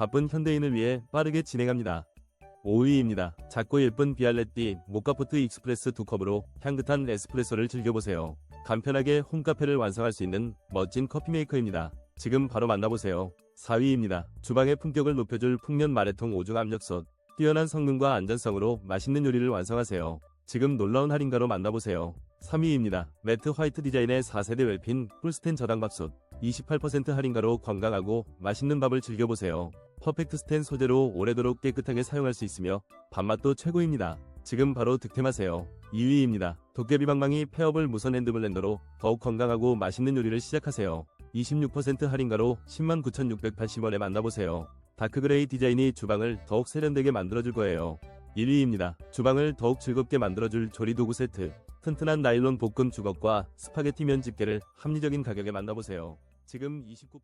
바쁜 현대인을 위해 빠르게 진행합니다. 5위입니다. 작고 예쁜 비알레띠 모카포트 익스프레스 두 컵으로 향긋한 에스프레소를 즐겨보세요. 간편하게 홈카페를 완성할 수 있는 멋진 커피 메이커입니다. 지금 바로 만나보세요. 4위입니다. 주방의 품격을 높여줄 풍년 마레통 오중 압력솥. 뛰어난 성능과 안전성으로 맛있는 요리를 완성하세요. 지금 놀라운 할인가로 만나보세요. 3위입니다. 매트 화이트 디자인의 4세대 웰핀 풀스텐 저당밥솥. 28% 할인가로 건강하고 맛있는 밥을 즐겨보세요. 퍼펙트 스텐 소재로 오래도록 깨끗하게 사용할 수 있으며 밥맛도 최고입니다. 지금 바로 득템하세요. 2위입니다. 도깨비 방망이 페어블 무선 핸드 블 렌더로 더욱 건강하고 맛있는 요리를 시작하세요. 26% 할인가로 109,680원에 만나보세요. 다크그레이 디자인이 주방을 더욱 세련되게 만들어줄 거예요. 1위입니다. 주방을 더욱 즐겁게 만들어줄 조리도구 세트. 튼튼한 나일론 볶음 주걱과 스파게티 면 집게를 합리적인 가격에 만나보세요. 지금 29%